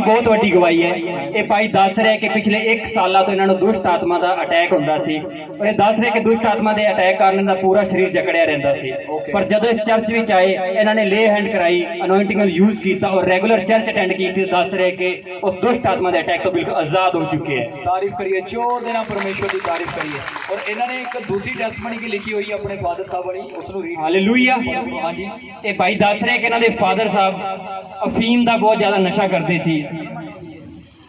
ਦੀ ਬਹੁਤ ਵੱਡੀ ਗਵਾਹੀ ਹੈ। ਇਹ ਭਾਈ ਦੱਸ ਰਿਹਾ ਕਿ ਪਿਛਲੇ 1 ਸਾਲਾਂ ਤੋਂ ਇਹਨਾਂ ਨੂੰ ਦੁਸ਼ਟ ਆਤਮਾ ਦਾ ਅਟੈਕ ਹੁੰਦਾ ਸੀ। ਔਰ ਇਹ ਦੱਸ ਰਿਹਾ ਕਿ ਦੁਸ਼ਟ ਆਤਮਾ ਦੇ ਅਟੈਕ ਕਾਰਨ ਦਾ ਪੂਰਾ ਸਰੀਰ ਜਕੜਿਆ ਰਹਿੰਦਾ ਸੀ। ਪਰ ਜਦੋਂ ਇਸ ਚਰਚ ਵਿੱਚ ਆਏ ਇਹਨਾਂ ਨੇ ਲੇ ਹੈਂਡ ਕਰਾਈ ਅਨੋਇੰਟਿੰਗ ਯੂਜ਼ ਕੀਤਾ ਔਰ ਰੈਗੂਲਰ ਚਰਚ ਅਟੈਂਡ ਕੀਤੀ ਦੱਸ ਰਿਹਾ ਕਿ ਉਹ ਦੁਸ਼ਟ ਆਤਮਾ ਦੇ ਅਟੈਕ ਤੋਂ ਬਿਲਕੁਲ ਆਜ਼ਾਦ ਹੋ ਚੁੱਕੇ ਹੈ। ਤਾਰੀਫ ਕਰੀਏ ਚੋਰ ਦੇ ਨਾਲ ਪਰਮੇਸ਼ਵਰ ਦੀ ਤਾਰੀਫ ਕਰੀਏ। ਔਰ ਇਹਨਾਂ ਨੇ ਇੱਕ ਦੂਸਰੀ ਟੈਸਟਮਨੀ ਕੀ ਲਿਖੀ ਹੋਈ ਹੈ ਆਪਣੇ ਫਾਦਰ ਸਾਹਿਬ ਵਾਲੀ ਉਸ ਨੂੰ ਰੀਡ ਹਾਲੇਲੂਇਆ ਹਾਂਜੀ। ਇਹ ਭਾਈ ਦੱਸ ਰਿਹਾ ਕਿ ਇਹਨਾਂ ਦੇ ਫਾਦਰ ਸਾਹਿਬ ਅਫੀਮ ਦਾ ਬਹੁਤ ਜ਼ਿਆਦਾ ਨਸ਼ਾ ਕਰਦੇ ਸੀ।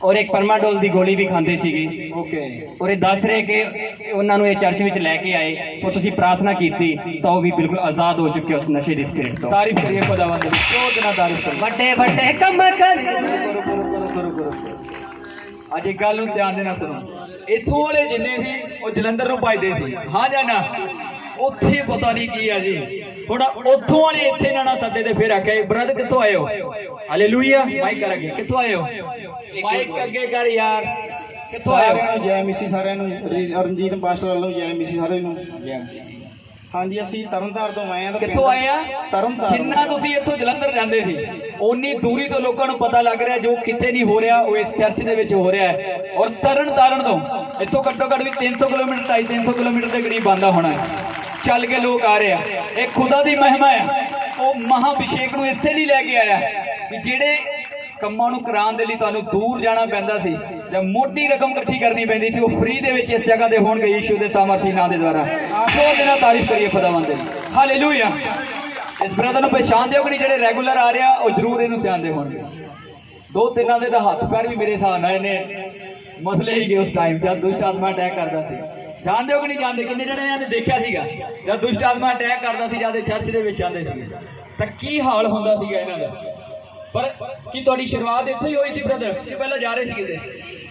ਔਰ ਇੱਕ ਪਰਮਾਡੋਲ ਦੀ ਗੋਲੀ ਵੀ ਖਾਂਦੇ ਸੀਗੇ। ਓਕੇ। ਔਰ ਇਹ ਦੱਸ ਰਹੇ ਕਿ ਉਹਨਾਂ ਨੂੰ ਇਹ ਚਰਚ ਵਿੱਚ ਲੈ ਕੇ ਆਏ ਉਹ ਤੁਸੀਂ ਪ੍ਰਾਰਥਨਾ ਕੀਤੀ ਤਾਂ ਉਹ ਵੀ ਬਿਲਕੁਲ ਆਜ਼ਾਦ ਹੋ ਚੁੱਕੇ ਉਸ ਨਸ਼ੇ ਦੀ ਸਪਿਰਿਟ ਤੋਂ। ਤਾਰੀਫ ਕਰੀਏ ਖੁਦਾਵੰਦ ਦੀ ਦੇ ਨਾਲ ਤਾਰੀਫ ਕਰੀਏ। ਵੱਡੇ ਵੱਡੇ ਕੰਮ ਕਰ। ਕਰੋ ਕਰੋ ਕਰੋ ਕਰੋ ਕਰੋ ਅੱਜ ਇੱਕ ਗੱਲ ਨੂੰ ਧਿਆਨ ਦੇਣਾ ਸੁਣੋ। ਇੱਥੋਂ ਵਾਲੇ ਜਿੰਨੇ ਸੀ ਉਹ ਜਲੰਧਰ ਨੂੰ ਭਜਦੇ ਸੀ। ਹਾਂ ਜਾਂ ਨਾ? ਉੱਥੇ ਪਤਾ ਨਹੀਂ ਕੀ ਆ ਜੀ। ਥੋੜਾ ਉੱਥੋਂ ਵਾਲੇ ਇੱਥੇ ਨਾ ਨਾ ਸੱਦੇ ਤੇ ਫਿਰ ਆਖਿਆ ਬ੍ਰਦਰ ਕਿੱਥੋਂ ਹੋ? ਹਾਲੇਲੂਇਆ ਮਾਈਕ ਕਰ ਅੱਗੇ। ਕਿੱਥੋਂ ਹੋ? ਮਾਈਕ ਅੱਗੇ ਕਰ ਯਾਰ। ਕਿੱਥੋਂ ਨੂੰ ਜੈ ਮਿਸੀ ਸਾਰਿਆਂ ਨੂੰ ਰਣਜੀਤ ਪਾਸਟਰ ਵੱਲੋਂ ਜੈ ਮਿਸੀ ਸਾਰਿਆਂ ਨੂੰ। ਹਾਂਜੀ ਅਸੀਂ ਤਰਨਤਾਰ ਤੋਂ ਆਏ ਆ ਕਿੱਥੋਂ ਆਏ ਆ? ਤਰਨਤਾਰਨ। ਜਿੰਨਾ ਤੁਸੀਂ ਇੱਥੋਂ ਜਲੰਧਰ ਜਾਂਦੇ ਸੀ ਓਨੀ ਦੂਰੀ ਤੋਂ ਲੋਕਾਂ ਨੂੰ ਪਤਾ ਲੱਗ ਰਿਹਾ ਜੋ ਕਿਤੇ ਨਹੀਂ ਹੋ ਰਿਹਾ ਉਹ ਇਸ ਚਰਚ ਦੇ ਵਿੱਚ ਹੋ ਰਿਹਾ ਹੈ। ਔਰ ਤਰਨ ਤਾਰਨ ਤੋਂ ਇੱਥੋਂ ਘੱਟੋ ਘੱਟ ਵੀ 300 ਕਿਲੋਮੀਟਰ 250 300 ਕਿਲੋਮੀਟਰ ਦੇ ਕਰੀਬ ਆਂਦਾ ਹੋਣਾ ਹੈ। ਚੱਲ ਕੇ ਲੋਕ ਆ ਰਹੇ ਆ। ਇਹ ਖੁਦਾ ਦੀ ਮਹਿਮਾ ਹੈ ਉਹ ਮਹਾਭਿਸ਼ੇਕ ਨੂੰ ਇਸੇ ਲਈ ਲੈ ਕੇ ਆਇਆ ਕਿ ਜਿਹੜੇ ਕੰਮਾਂ ਨੂੰ ਕਰਾਉਣ ਦੇ ਲਈ ਤੁਹਾਨੂੰ ਦੂਰ ਜਾਣਾ ਪੈਂਦਾ ਸੀ ਜਾਂ ਮੋਟੀ ਰਕਮ ਇਕੱਠੀ ਕਰਨੀ ਪੈਂਦੀ ਸੀ, ਉਹ ਫ੍ਰੀ ਦੇ ਵਿੱਚ ਇਸ ਜਗ੍ਹਾ ਦੇ ਹੋਣਗੇ ਯੀਸ਼ੂ ਦੇ ਸਾਮਰਥੀ ਨਾਂ ਦੇ ਦੁਆਰਾ। ਆਖੋ ਦੇ ਨਾਲ ਤਾਰੀਫ ਕਰੀਏ ਖੁਦਾਵੰਦ ਦੀ। ਹਾਲੇਲੂਇਆ ਇਸ ਬ੍ਰਦਰ ਨੂੰ ਪਛਾਣਦੇ ਹੋ ਕਿ ਨਹੀਂ, ਜਿਹੜੇ ਰੈਗੂਲਰ ਆ ਰਿਹਾ ਉਹ ਜ਼ਰੂਰ ਇਹਨੂੰ ਸਿਆਣਦੇ ਹੋਣਗੇ। ਦੋ ਤਿੰਨਾਂ ਦੇ ਤਾਂ ਹੱਥ ਪੈਰ ਵੀ ਮੇਰੇ ਹਿਸਾਬ ਨਾਲ ਇਹਨੇ ਮਸਲੇ ਹੀ ਉਸ ਟਾਈਮ ਜਦ ਦੁਸ਼ਟ ਆਤਮਾ ਅਟੈਕ ਕਰਦਾ ਸੀ। ਜਾਣਦੇ ਹੋ ਕਿ ਨਹੀਂ ਜਾਣਦੇ? ਕਿੰਨੇ ਜਣੇ ਨੇ ਦੇਖਿਆ ਸੀਗਾ? ਜਦ ਦੁਸ਼ਟ ਆਤਮਾ ਅਟੈਕ ਕਰਦਾ ਸੀ, ਜਦ ਚਰਚ ਦੇ ਵਿੱਚ ਆਉਂਦੇ ਸੀ। ਤਾਂ ਕੀ ਹਾਲ ਹੁੰਦਾ ਸੀਗਾ ਇਹਨਾਂ ਦਾ? ਪਰ ਕੀ ਤੁਹਾਡੀ ਸ਼ੁਰੂਆਤ ਇੱਥੇ ਹੀ ਹੋਈ ਸੀ ਬ੍ਰਦਰ ਕਿ ਪਹਿਲਾਂ ਜਾ ਰਹੇ ਸੀ ਕਿਤੇ?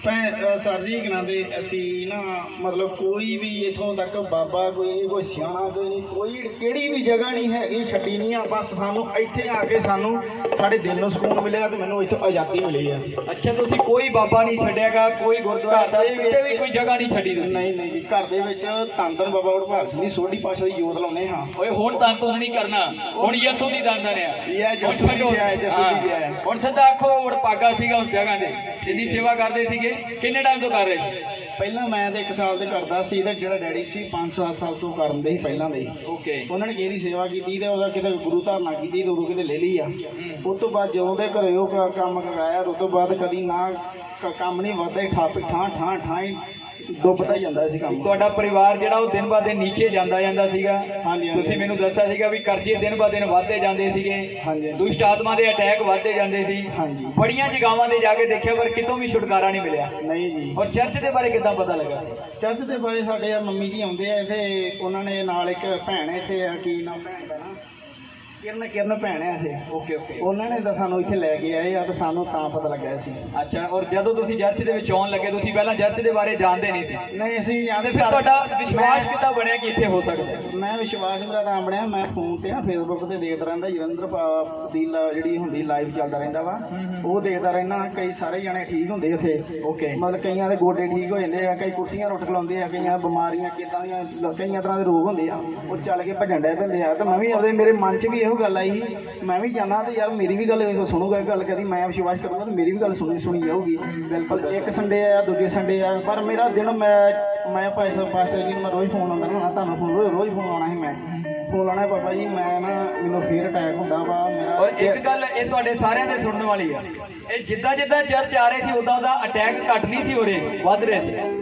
ਭੈਣ ਸਰ ਜੀ ਕਹਿੰਦੇ ਅਸੀਂ ਨਾ ਮਤਲਬ ਕੋਈ ਵੀ ਇਥੋਂ ਤੱਕ ਬਾਬਾ ਕੋਈ ਨਹੀਂ ਕੋਈ ਸਿਆਣਾ ਕੋਈ ਨਹੀਂ ਕੋਈ ਕਿਹੜੀ ਵੀ ਜਗ੍ਹਾ ਨਹੀਂ ਹੈਗੀ ਛੱਡੀ ਨਹੀਂ ਆ ਬਸ ਸਾਨੂੰ ਇੱਥੇ ਆ ਕੇ ਸਾਨੂੰ ਸਾਡੇ ਦਿਲ ਨੂੰ ਸਕੂਨ ਮਿਲਿਆ ਤੇ ਮੈਨੂੰ ਇੱਥੋਂ ਆਜ਼ਾਦੀ ਮਿਲੀ ਆ। ਅੱਛਾ ਤੁਸੀਂ ਕੋਈ ਬਾਬਾ ਨਹੀਂ ਛੱਡਿਆਗਾ ਕੋਈ ਗੁਰਦੁਆਰਾ ਸਾਹਿਬ ਕਿਤੇ ਵੀ ਕੋਈ ਜਗ੍ਹਾ ਨਹੀਂ ਛੱਡੀ ਤੁਸੀਂ। ਨਹੀਂ ਨਹੀਂ ਜੀ ਘਰ ਦੇ ਵਿੱਚ ਤੰਦਨ ਬਾਬਾ ਉਡਭਾਗ ਸਿੰਘ ਦੀ ਸੋਢੀ ਪਾਸ਼ਾ ਦੀ ਜੋਤ ਲਾਉਨੇ ਹਾਂ। ਓਏ ਹੁਣ ਤਾਂ ਤੋਂ ਨਹੀਂ ਕਰਨਾ ਹੁਣ ਯਸੂ ਦੀ ਦਾਨ ਆ ਇਹ ਹੈ ਯਿਸੂ ਦੀ ਜੈ, ਯਿਸੂ ਦੀ। ਹਾਂ, ਹੁਣ ਸਿੱਧਾ ਆਖੋ ਹੁਣ ਪਾਗਾ ਸੀਗਾ ਉਸ ਜਗ੍ਹਾ ਤੇ ਜਿੰਨੀ ਸੇਵਾ ਕਰਦੇ ਸੀਗੇ। ਕਿੰਨੇ ਟਾਈਮ ਤੋਂ ਕਰ ਰਹੇ ਸੀ ਪਹਿਲਾਂ ਮੈਂ ਤੇ 1 ਸਾਲ ਦੇ ਕਰਦਾ ਸੀ ਤੇ ਜਿਹੜਾ ਡੈਡੀ ਸੀ 5-7 ਸਾਲ ਤੋਂ ਕਰਨ ਦੇ ਸੀ ਪਹਿਲਾਂ ਦੇ ਹੀ। ਓਕੇ ਉਹਨਾਂ ਨੇ ਕਿਹਦੀ ਸੇਵਾ ਕੀਤੀ ਤੇ ਉਹਦਾ ਕਿਤੇ ਗੁਰੂ ਧਾਰਨਾ ਕੀਤੀ ਤੇ ਉਦੋਂ ਕਿਤੇ ਲੈ ਲਈ ਆ। ਉਸ ਤੋਂ ਬਾਅਦ ਜਦੋਂ ਦੇ ਘਰੇ ਉਹ ਕ- ਕੰਮ ਕਰਾਇਆ ਉਸ ਤੋਂ ਬਾਅਦ ਕਦੀ ਨਾ ਕ- ਕੰਮ ਨਹੀਂ ਵਧਦਾ ਠਾਪ ਠਾਂ ਠਾਂ ਠਾਂ ਹੀ ਡੁੱਬਦਾ ਹੀ ਜਾਂਦਾ ਸੀ ਕੰਮ ਤੁਹਾਡਾ ਪਰਿਵਾਰ ਜਿਹੜਾ ਉਹ ਦਿਨ ਬਾ ਦਿਨ ਨੀਚੇ ਜਾਂਦਾ ਜਾਂਦਾ ਸੀਗਾ। ਹਾਂਜੀ, ਹਾਂਜੀ। ਤੁਸੀਂ ਮੈਨੂੰ ਦੱਸਿਆ ਸੀਗਾ ਵੀ ਕਰਜ਼ੇ ਦਿਨ ਬਾ ਦਿਨ ਵਧਦੇ ਜਾਂਦੇ ਸੀਗੇ। ਹਾਂਜੀ। ਦੁਸ਼ਟ ਆਤਮਾ ਦੇ ਅਟੈਕ ਵਧਦੇ ਜਾਂਦੇ ਸੀ। ਹਾਂਜੀ। ਬੜੀਆਂ ਜਗਾਵਾਂ ਤੇ ਜਾ ਕੇ ਦੇਖਿਆ ਪਰ ਕਿਤੋਂ ਵੀ ਛੁਟਕਾਰਾ ਨਹੀਂ ਮਿਲਿਆ। ਨਹੀਂ ਜੀ। ਔਰ ਚਰਚ ਦੇ ਬਾਰੇ ਕਿੱਦਾਂ ਪਤਾ ਲੱਗਾ? ਚਰਚ ਦੇ ਬਾਰੇ ਸਾਡੇ ਆ ਮੰਮੀ ਜੀ ਆਉਂਦੇ ਆ ਇੱਥੇ ਉਹਨਾਂ ਨੇ ਨਾਲ ਇੱਕ ਭੈਣ ਇੱਥੇ ਆ ਕੀ ਨਾਮ ਭੈਣ ਦਾ ਨਾ। ਕਿਰਨ ਕਿਰਨ ਭੈਣ ਆ ਇੱਥੇ ਓਕੇ ਓਕੇ ਉਹਨਾਂ ਨੇ ਤਾਂ ਸਾਨੂੰ ਇੱਥੇ ਲੈ ਕੇ ਆਏ ਆ ਤੇ ਸਾਨੂੰ ਤਾਂ ਪਤਾ ਲੱਗਾ ਸੀ। ਅੱਛਾ ਔਰ ਜਦੋਂ ਤੁਸੀਂ ਚਰਚ ਦੇ ਵਿੱਚ ਆਉਣ ਲੱਗੇ ਤੁਸੀਂ ਪਹਿਲਾਂ ਚਰਚ ਦੇ ਬਾਰੇ ਜਾਣਦੇ ਨਹੀਂ ਸੀ। ਨਹੀਂ ਅਸੀਂ ਜਾਂਦੇ ਫਿਰ ਤੁਹਾਡਾ ਵਿਸ਼ਵਾਸ ਕਿੱਦਾਂ ਬਣਿਆ ਕਿ ਇੱਥੇ ਹੋ ਸਕਦਾ ਹੈ? ਮੈਂ ਵਿਸ਼ਵਾਸ ਮੇਰਾ ਨਾਮ ਬਣਿਆ ਮੈਂ ਫੋਨ ਤੇ ਨਾ ਫੇਸਬੁੱਕ ਤੇ ਦੇਖਦਾ ਰਹਿੰਦਾ ਜਲੰਧਰ ਪਾ- ਦੀ ਜਿਹੜੀ ਹੁੰਦੀ ਲਾਈਵ ਚੱਲਦਾ ਰਹਿੰਦਾ ਵਾ। ਉਹ ਦੇਖਦਾ ਰਹਿਣਾ ਕਈ ਸਾਰੇ ਜਣੇ ਠੀਕ ਹੁੰਦੇ ਉੱਥੇ। Okay. ਮਤਲਬ ਕਈਆਂ ਦੇ ਗੋਡੇ ਠੀਕ ਹੋ ਜਾਂਦੇ ਆ ਕਈ ਕੁਰਸੀਆਂ ਰੁੱਟ ਖਲਾਉਂਦੇ ਆ ਕਈਆਂ ਬਿਮਾਰੀਆਂ ਕਿਦਾਂ ਦੀਆਂ ਕਈਆਂ ਤਰ੍ਹਾਂ ਦੇ ਰੋਗ ਹੁੰਦੇ ਆ। ਉਹ ਚੱਲ ਕੇ ਭੱਜਣ ਡੈ ਪੈਂਦੇ ਆ। ਤੇ ਮੈਂ ਵੀ ਆਪਦੇ ਮੇਰੇ ਮਨ 'ਚ ਵੀ ਇਹੋ ਗੱਲ ਆਈ ਮੈਂ ਵੀ ਜਾਣਾ ਤੇ ਯਾਰ ਮੇਰੀ ਵੀ ਗੱਲ ਕੋਈ ਸੁਣੂਗਾ ਗੱਲ ਕਦੀ ਮੈਂ ਵਿਸ਼ਵਾਸ ਕਰੂੰਗਾ ਤੇ ਮੇਰੀ ਵੀ ਗੱਲ ਸੁਣੀ ਸੁਣੀ ਜਾਊਗੀ। ਬਿਲਕੁਲ ਇੱਕ ਸੰਡੇ ਆ ਦੂਜੇ ਸੰਡੇ ਆ ਪਰ ਮੇਰਾ ਦਿਨ ਮੈਂ ਮੈਂ ਭਾਈ ਸਾਹਿਬ ਪਾਸਟਰ ਜੀ ਨੂੰ ਮੈਂ ਰੋਜ਼ ਫੋਨ ਆਉਂਦਾ ਨਾ ਤੁਹਾਨੂੰ ਫੋਨ ਰੋਜ਼ ਫੋਨ ਆਉਣਾ ਸੀ ਮੈਂ। ਫੋਨ ਲਾਉਣਾ ਪਾਪਾ ਜੀ ਮੈਂ ਨਾ ਮੈਨੂੰ ਫੇਰ ਅਟੈਕ ਹੁੰਦਾ ਵਾ ਮੇਰਾ ਔਰ ਇੱਕ ਗੱਲ ਇਹ ਤੁਹਾਡੇ ਸਾਰਿਆਂ ਦੇ ਸੁਣਨ ਵਾਲੀ ਆ। ਇਹ ਜਿੱਦਾਂ ਜਿੱਦਾਂ ਚਰਚ ਆ ਰਹੇ ਸੀ ਉਦਾਂ ਉਦਾਂ ਅਟੈਕ ਘਟ ਨਹੀਂ ਸੀ ਹੋ ਰਹੇ ਵੱਧ ਰਹੇ ਸੀ।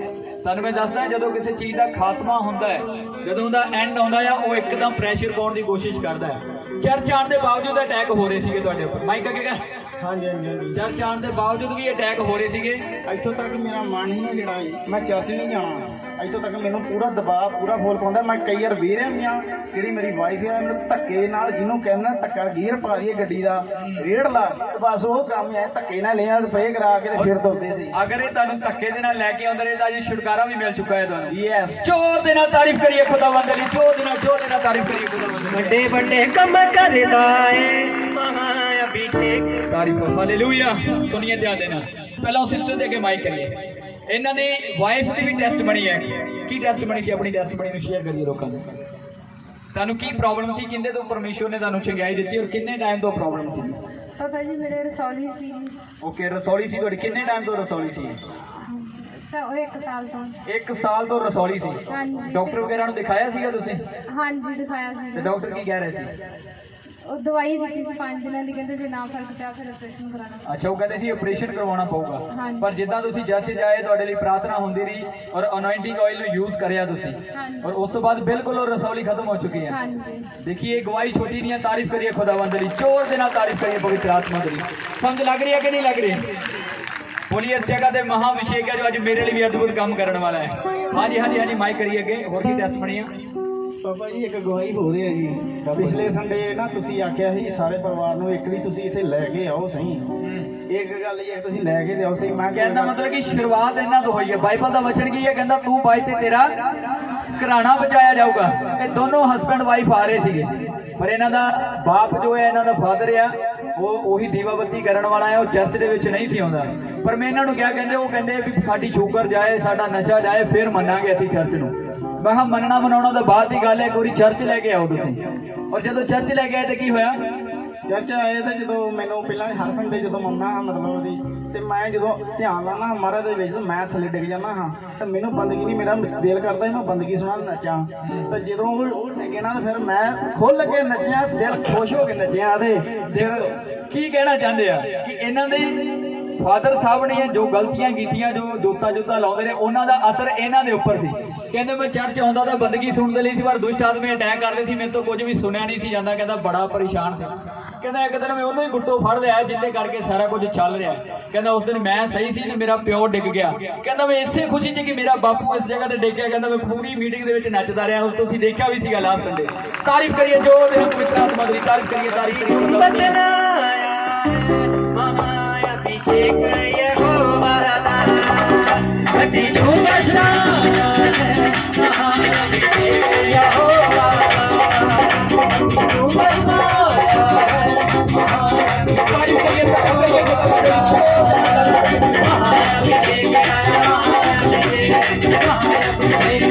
ਤੁਹਾਨੂੰ ਮੈਂ ਦੱਸਦਾ ਜਦੋਂ ਕਿਸੇ ਚੀਜ਼ ਦਾ ਖਾਤਮਾ ਹੁੰਦਾ ਹੈ ਜਦੋਂ ਉਹਦਾ ਐਂਡ ਆਉਂਦਾ ਆ ਉਹ ਇੱਕਦਮ ਪ੍ਰੈਸ਼ਰ ਪਾਉਣ ਦੀ ਕੋਸ਼ਿਸ਼ ਕਰਦਾ ਹੈ ਚਰਚ ਆਉਣ ਦੇ ਬਾਵਜੂਦ ਅਟੈਕ ਹੋ ਰਹੇ ਸੀਗੇ ਤੁਹਾਡੇ ਉੱਪਰ। ਮਾਈਕ ਅੱਗੇ ਕਰ। ਹਾਂਜੀ ਹਾਂਜੀ ਹਾਂਜੀ। ਚਰਚ ਆਉਣ ਦੇ ਬਾਵਜੂਦ ਵੀ ਅਟੈਕ ਹੋ ਰਹੇ ਸੀਗੇ। ਇੱਥੋਂ ਤੱਕ ਮੇਰਾ ਮਨ ਹੀ ਨਾ ਜਿਹੜਾ ਮੈਂ ਚਰਚ ਨਹੀਂ ਜਾਣਾ। ਇੱਥੋਂ ਤੱਕ ਮੈਨੂੰ ਪੂਰਾ ਦਬਾਅ ਪੂਰਾ ਫੋਲ ਪਾਉਂਦਾ ਮੈਂ ਕਈ ਵਾਰ ਵੇਰਿਆ ਵੀ ਆ ਜਿਹੜੀ ਮੇਰੀ ਵਾਈਫ ਹੈ ਮੈਨੂੰ ਧੱਕੇ ਨਾਲ ਜਿਹਨੂੰ ਕਹਿੰਦਾ ਧੱਕਾ ਗੀਅਰ ਪਾ ਦਈਏ ਗੱਡੀ ਦਾ ਰੇੜ ਲਾ ਤੇ ਬਸ ਉਹ ਕੰਮ ਹੈ ਧੱਕੇ ਨਾਲ ਲਿਆ ਸਪਰੇ ਕਰਾ ਕੇ ਤੇ ਫਿਰ ਦੋਦੇ ਸੀ। ਅਗਰ ਇਹ ਤੁਹਾਨੂੰ ਧੱਕੇ ਦੇ ਨਾਲ ਲੈ ਕੇ ਆਉਂਦੇ ਰਹੇ ਤਾਂ ਜੀ ਛੁਟਕਾਰਾ ਵੀ ਮਿਲ ਚੁੱਕਾ ਹੈ ਤੁਹਾਨੂੰ। ਯੈਸ ਜ਼ੋਰ ਦੇ ਨਾਲ ਤਾਰੀਫ ਕਰੀਏ ਖੁਦਾਵੰਦ ਦੀ ਜ਼ੋਰ ਦੇ ਨਾਲ ਜ਼ੋਰ ਦੇ ਨਾਲ ਤਾਰੀਫ ਕਰੀਏ ਖੁਦਾਵੰਦ ਵੱਡੇ ਵੱਡੇ ਕੰਮ ਕਰਦਾ ਏ। ਮਹਾ ਅਭਿਸ਼ੇਕ ਤਾਰੀਫ ਹਾਲੇਲੂਇਆ। ਸੁਣੀਏ ਧਿਆਨ ਦੇ ਨਾਲ। ਪਹਿਲਾਂ ਉਸ ਸਿਸਟਰ ਦੇ ਅੱਗੇ ਮਾਈਕ ਕਰੀਏ। ਇਹਨਾਂ ਦੀ ਵਾਈਫ ਦੀ ਵੀ ਟੈਸਟ ਬਣੀ ਹੈ। ਕੀ ਟੈਸਟ ਬਣੀ ਸੀ? ਆਪਣੀ ਟੈਸਟ ਬਣੀ ਨੂੰ ਸ਼ੇਅਰ ਕਰੀਏ ਲੋਕਾਂ ਦੇ ਤੁਹਾਨੂੰ ਕੀ ਪ੍ਰੋਬਲਮ ਸੀ? ਕਿੰਦੇ ਤੋਂ ਪਰਮੇਸ਼ਵਰ ਨੇ ਤੁਹਾਨੂੰ ਚੰਗਿਆਈ ਦਿੱਤੀ ਔਰ ਕਿੰਨੇ ਟਾਈਮ ਤੋਂ ਪ੍ਰੋਬਲਮ ਸੀ? ਪਤਾ ਜੀ ਮੇਰੇ ਰਸੌਲੀ ਸੀ। ਓਕੇ ਰਸੌਲੀ ਸੀ ਤੁਹਾਡੀ। ਕਿੰਨੇ ਟਾਈਮ ਤੋਂ ਰਸੌਲੀ ਸੀ? ਤਾਂ ਉਹ ਇੱਕ ਸਾਲ ਤੋਂ। ਇੱਕ ਸਾਲ ਤੋਂ ਰਸੌਲੀ ਸੀ। ਹਾਂਜੀ। ਡਾਕਟਰ ਵਗੈਰਾ ਨੂੰ ਦਿਖਾਇਆ ਸੀਗਾ ਤੁਸੀਂ? ਹਾਂਜੀ ਦਿਖਾਇਆ ਤੇ ਸੀ ਡਾਕਟਰ ਕੀ ਕਹਿ ਰਹੇ ਸੀ? ਉਹ ਦਵਾਈ ਦਿੱਤੀ ਸੀ ਪੰਜ ਦਿਨਾਂ ਦੀ ਕਹਿੰਦੇ ਜੇ ਨਾ ਫ਼ਰਕ ਪਿਆ ਫਿਰ ਆਪਰੇਸ਼ਨ ਕਰਾਣਾ ਅੱਛਾ ਉਹ ਕਹਿੰਦੇ ਸੀ ਆਪਰੇਸ਼ਨ ਕਰਵਾਉਣਾ ਪਊਗਾ। ਹਾਂਜੀ। ਪਰ ਜਿੱਦਾਂ ਤੁਸੀਂ ਚਰਚ ਜਾਏ ਤੁਹਾਡੇ ਲਈ ਪ੍ਰਾਰਥਨਾ ਹੁੰਦੀ ਰਹੀ ਔਰ ਅਨੋਇੰਟਿੰਗ ਆਇਲ ਨੂੰ ਯੂਜ਼ ਕਰਿਆ ਤੁਸੀਂ। ਹਾਂਜੀ। ਔਰ ਉਸ ਤੋਂ ਬਾਅਦ ਬਿਲਕੁਲ ਉਹ ਰਸੌਲੀ ਖਤਮ ਹੋ ਚੁੱਕੀ ਹੈ। ਹਾਂਜੀ। ਦੇਖिए ਗਵਾਹੀ ਛੋਟੀ ਨਹੀਂ ਹੈ ਤਾਰੀਫ ਕਰੀਏ ਖੁਦਾਵੰਦ ਦੀ। ਜ਼ੋਰ ਦੇ ਨਾਲ ਤਾਰੀਫ ਕਰੀਏ ਪਵਿੱਤਰ ਆਤਮਾ ਦੀ। ਸਮਝ ਲੱਗ ਰਹੀ ਹੈ ਕਿ ਨਹੀਂ ਲੱਗ ਰਹੀ? ਬੋਲੀਏ ਇਸ ਜਗ੍ਹਾ ਤੇ ਮਹਾ ਹੈ ਜੋ ਅੱਜ ਮੇਰੇ ਲਈ ਵੀ ਅਦਭੁਤ ਕੰਮ ਕਰਨ ਵਾਲਾ ਹੈ। ਹਾਂਜੀ ਹਾਂਜੀ ਹਾਂਜੀ ਮਾਈਕ ਕਰੀਏ ਅੱਗੇ। ਹੋਰ ਕੀ ਟੈਸਟਮਨੀ ਆ ਪਾਪਾ ਜੀ ਇੱਕ ਗਵਾਹੀ ਹੋ ਰਹੀ ਹੈ ਜੀ। ਪਿਛਲੇ ਸੰਡੇ ਨਾ ਤੁਸੀਂ ਆਖਿਆ ਸੀ ਸਾਰੇ ਪਰਿਵਾਰ ਨੂੰ ਇੱਕ ਵੀ ਤੁਸੀਂ ਇੱਥੇ ਲੈ ਕੇ ਆਓ ਸਹੀ। ਇੱਕ ਗੱਲ ਇਹ ਤੁਸੀਂ ਲੈ ਕੇ ਜਾਓ ਸਹੀ। ਮੈਂ ਕਹਿੰਦਾ ਮਤਲਬ ਕਿ ਸ਼ੁਰੂਆਤ ਇਹਨਾਂ ਤੋਂ ਹੋਈ ਹੈ। ਬਾਈਬਲ ਦਾ ਵਚਨ ਕੀ ਹੈ? ਕਹਿੰਦਾ ਤੂੰ ਬਾਈ ਤੇ ਤੇਰਾ ਘਰਾਣਾ ਬਚਾਇਆ ਜਾਊਗਾ। ਇਹ ਦੋਨੋਂ ਹਸਬੰਡ ਵਾਈਫ ਆ ਰਹੇ ਸੀਗੇ। ਪਰ ਇਹਨਾਂ ਦਾ ਬਾਪ ਜੋ ਹੈ ਇਹਨਾਂ ਦਾ ਫਾਦਰ ਆ। ਉਹ ਉਹੀ ਦੀਵਾਬੱਤੀ ਕਰਨ ਵਾਲਾ ਹੈ, ਉਹ ਚਰਚ ਦੇ ਵਿੱਚ ਨਹੀਂ ਸੀ ਆਉਂਦਾ। ਪਰ ਮੈਂ ਇਹਨਾਂ ਨੂੰ ਕਿਹਾ, ਕਹਿੰਦੇ, ਉਹ ਕਹਿੰਦੇ ਵੀ ਸਾਡੀ ਸ਼ੂਗਰ ਜਾਏ, ਸਾਡਾ ਨਸ਼ਾ ਜਾਏ, ਫਿਰ ਮੰਨਾਂਗੇ ਅਸੀਂ ਚਰਚ ਨੂੰ। ਮੈਂ ਕਿਹਾ ਮੰਨਣਾ ਮਨਾਉਣਾ ਤਾਂ ਬਾਅਦ ਦੀ ਗੱਲ ਹੈ, ਇੱਕ ਵਾਰੀ ਚਰਚ ਲੈ ਕੇ ਆਓ ਤੁਸੀਂ। ਔਰ ਜਦੋਂ ਚਰਚ ਲੈ ਕੇ ਆਏ ਤੇ ਕੀ ਹੋਇਆ? ਚਰਚ ਆਏ ਤੇ ਜਦੋਂ ਮੈਨੂੰ ਪਹਿਲਾਂ ਹਰ ਸੰਡੇ ਜਦੋਂ ਮੰਨਾ ਮਤਲਬ ਉਹਦੀ, ਤੇ ਮੈਂ ਜਦੋਂ ਧਿਆਨ ਲਾਣਾ ਮਹਾਰਾਜ ਦੇ ਵਿੱਚ, ਮੈਂ ਥੱਲੇ ਡਿੱਗ ਜਾਂਦਾ ਹਾਂ। ਤੇ ਮੈਨੂੰ ਬੰਦਗੀ ਨਹੀਂ ਮੇਰਾ ਦਿਲ ਕਰਦਾ ਸੀ, ਮੈਂ ਬੰਦਗੀ ਸੁਣਾ ਨੱਚਾਂ। ਤੇ ਜਦੋਂ ਉਹ ਉਹ ਤੇ ਫਿਰ ਮੈਂ ਖੁੱਲ ਕੇ ਨੱਚਿਆ, ਦਿਲ ਖੁਸ਼ ਹੋ ਕੇ ਨੱਚਿਆ ਤੇ ਦੇਖੋ ਕੀ ਕਹਿਣਾ ਚਾਹੁੰਦੇ ਆ? ਕਿ ਇਹਨਾਂ ਦੇ ਫਾਦਰ ਸਾਹਿਬ ਨੇ ਜੋ ਗਲਤੀਆਂ ਕੀਤੀਆਂ, ਜੋ ਜੋਤਾ ਜੋਤਾ ਲਾਉਂਦੇ ਨੇ ਉਹਨਾਂ ਦਾ ਅਸਰ ਇਹਨਾਂ ਦੇ ਉੱਪਰ ਸੀ। ਕਹਿੰਦੇ ਮੈਂ ਚਰਚ ਆਉਂਦਾ ਤਾਂ ਬੰਦਗੀ ਸੁਣਨ ਦੇ ਲਈ ਸੀ, ਪਰ ਦੁਸ਼ਟ ਆਦਮੀ ਅਟੈਕ ਕਰਦੇ ਸੀ, ਮੇਰੇ ਤੋਂ ਕੁਝ ਵੀ ਸੁਣਿਆ ਨਹੀਂ ਸੀ ਜਾਂਦਾ, ਕਹਿੰਦਾ ਬੜਾ ਪਰੇਸ਼ਾਨ ਸੀ। ਕਹਿੰਦਾ ਇੱਕ ਦਿਨ ਮੈਂ ਉਹਨੂੰ ਹੀ ਗੁੱਟੋ ਫੜ ਲਿਆ, ਜਿੱਦੇ ਕਰਕੇ ਸਾਰਾ ਕੁਝ ਚੱਲ ਰਿਹਾ। ਕਹਿੰਦਾ ਉਸ ਦਿਨ ਮੈਂ ਸਹੀ ਸੀ, ਤੇ ਮੇਰਾ ਪਿਓ ਡਿੱਗ ਗਿਆ। ਕਹਿੰਦਾ ਮੈਂ ਇਸੇ ਖੁਸ਼ੀ 'ਚ ਕਿ ਮੇਰਾ ਬਾਪੂ ਇਸ ਜਗ੍ਹਾ ਤੇ ਡਿੱਗ ਗਿਆ। ਕਹਿੰਦਾ ਮੈਂ ਪੂਰੀ ਮੀਟਿੰਗ ਦੇ ਵਿੱਚ ਨੱਚਦਾ ਰਿਹਾ ਉਸ ਤੁਸੀਂ ਦੇਖਿਆ ਵੀ ਸੀਗਾ ਲਾਸਟ ਸੰਡੇ ਤਾਰੀਫ ਕਰੀਏ, ਜੋ ਦੇ ਪਵਿੱਤਰ ਆਤਮਾ ਦੀ ਤਾਰੀਫ ਕਰੀਏ ਤਾਰੀਫ ਕਰੀਏ। Thank you.